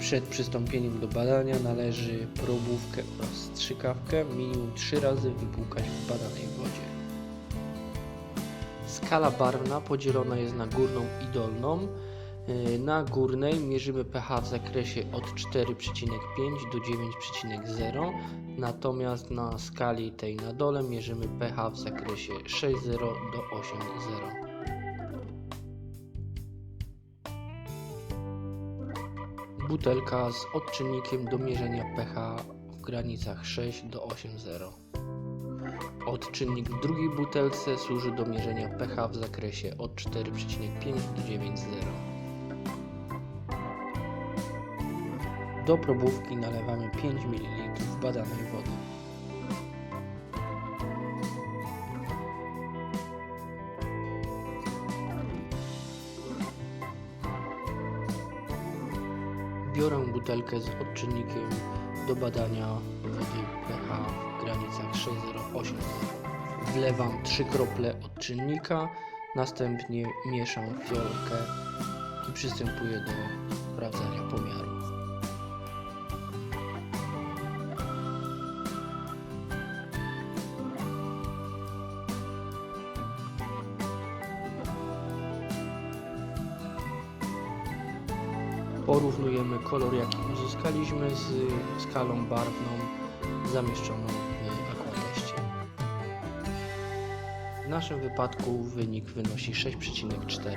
Przed przystąpieniem do badania należy probówkę oraz strzykawkę minimum 3 razy wypłukać w badanej wodzie. Skala barwna podzielona jest na górną i dolną. Yy, Na górnej mierzymy pH w zakresie od 4,5 do 9,0, natomiast na skali tej na dole mierzymy pH w zakresie 6,0 do 8,0. Butelka z odczynnikiem do mierzenia pH w granicach 6 do 8,0. Odczynnik w drugiej butelce służy do mierzenia pH w zakresie od 4,5 do 9,0. Do probówki nalewamy 5 ml badanej wody. Biorę butelkę z odczynnikiem do badania wody pH w granicach 6,0-8,0. Wlewam 3 krople odczynnika, następnie mieszam fiolkę i przystępuję do sprawdzania pomiaru. Porównujemy kolor jaki uzyskaliśmy z skalą barwną zamieszczoną w aquateście. W naszym wypadku wynik wynosi 6,4.